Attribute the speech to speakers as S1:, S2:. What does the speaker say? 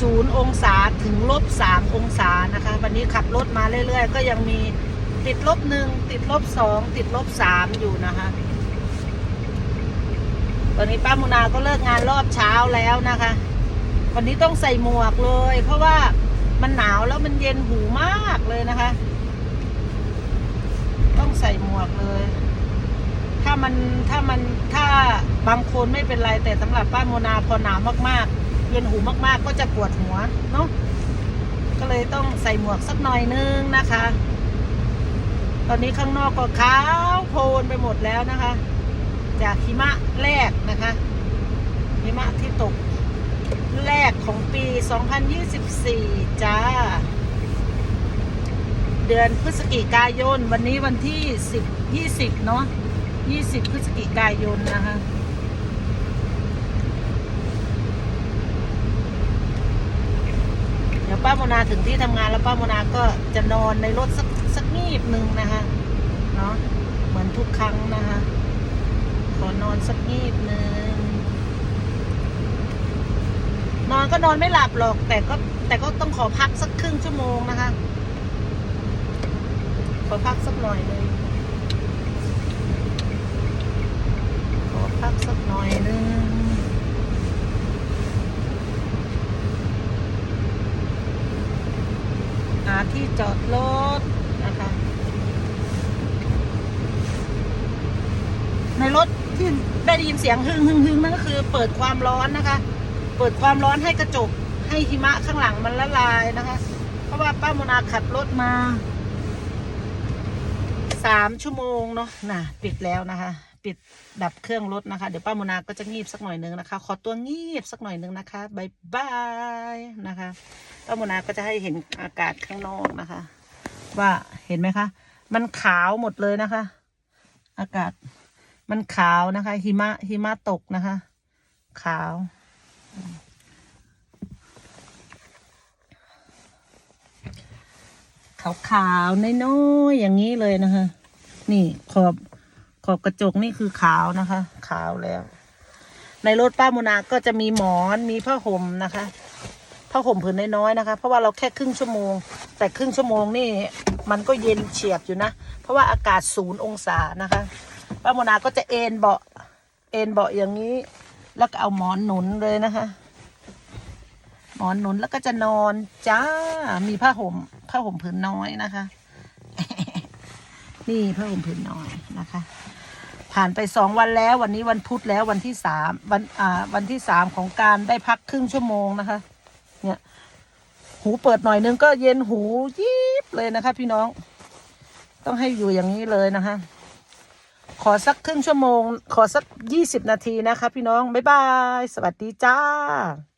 S1: ศูนย์องศาถึงลบสามองศานะคะ วันนี้ขับรถมาเรื่อย ๆ ก็ยังมีติดลบหนึ่งติดลบสองติดลบสามอยู่นะคะตอนนี้ป้ามุนาก็เลิกงานรอบเช้าแล้วนะคะ วันนี้ต้องใส่หมวกเลย เพราะว่ามันหนาวแล้วมันเย็นหูมากเลยนะคะ ต้องใส่หมวกเลย ถ้ามันถ้ามันถ้าบางคนไม่เป็นไรแต่สำหรับป้าโมนาพอหนาวมากๆ เย็นหูมากๆ ก็จะปวดหัวเนาะก็เลยต้องใส่หมวกสักหน่อยนึงนะคะ ตอนนี้ข้างนอกก็ขาวโพลนไปหมดแล้วนะคะ จากหิมะแรกนะคะหิมะที่ตกแรกของปี 2024 จ้า เดือนพฤศจิกายน วันนี้วันที่ 10 20 เนาะ20 พฤศจิกายนนะคะ เดี๋ยว ป้าโมนาถึงที่ทำงานแล้วป้าโมนาก็จะนอนในรถสักสักงีบหนึ่งนะคะเนาะเหมือนทุกครั้งนะคะ ขอนอนสักงีบหนึ่งนอนก็นอนไม่หลับหรอก แต่ก็แต่ก็ต้องขอพักสักครึ่งชั่วโมงนะคะ ขอพักสักหน่อยหนึงขอพักสักหน่อยหนึง ที่จอดรถนะคะ ในรถที่ได้ยินเสียงหึ่งหึ่งหึ่งนั่นก็คือ เปิดความร้อนนะคะ เปิดความร้อนให้กระจกให้หิมะข้างหลังมันละลายนะคะ เพราะว่าป้ามนาขับรถมาสามชั่วโมงเนาะน่ะ ปิดแล้วนะคะ ปิดดับเครื่องรถนะคะ เดี๋ยวป้าโมนาก็จะงีบสักหน่อยนึงนะคะ ขอตัวงีบสักหน่อยนึงนะคะบายบายนะคะป้าโมนาก็จะให้เห็นอากาศข้างนอกนะคะ ว่าเห็นไหมคะ มันขาวหมดเลยนะคะ อากาศมันขาวนะคะ หิมะหิมะตกนะคะ ขาวขาวขาวๆน้อยๆอย่างนี้เลยนะคะ นี่ขอบ ขอบกระจกนี่คือขาวนะคะ ขาวแล้ว ในรถป้าโมนาก็จะมีหมอนมีผ้าห่มนะคะผ้าห่มผืนน้อยๆนะคะ เพราะว่าเราแค่ครึ่งชั่วโมง แต่ครึ่งชั่วโมงนี่มันก็เย็นเฉียบอยู่นะ เพราะว่าอากาศศูนย์องศานะคะป้าโมนาก็จะเอนเบาะเอนเบาะอย่างนี้ แล้วก็เอาหมอนหนุนเลยนะคะ หมอนหนุนแล้วก็จะนอนจ้ามีผ้าห่มผ้าห่มผืนน้อยนะคะ นี่ผ้าห่มผืนน้อยนะคะ ผ่านไปสองวันแล้ววันนี้วันพุธแล้ววันที่สามวันอ่าวันที่สามของการได้พักครึ่งชั่วโมงนะคะ เนี่ย หูเปิดหน่อยนึงก็เย็นหูยิบเลยนะคะ พี่น้อง ต้องให้อยู่อย่างนี้เลยนะคะ ขอสักครึ่งชั่วโมง ขอสักยี่สิบนาทีนะคะ พี่น้องบ๊ายบาย สวัสดีจ้า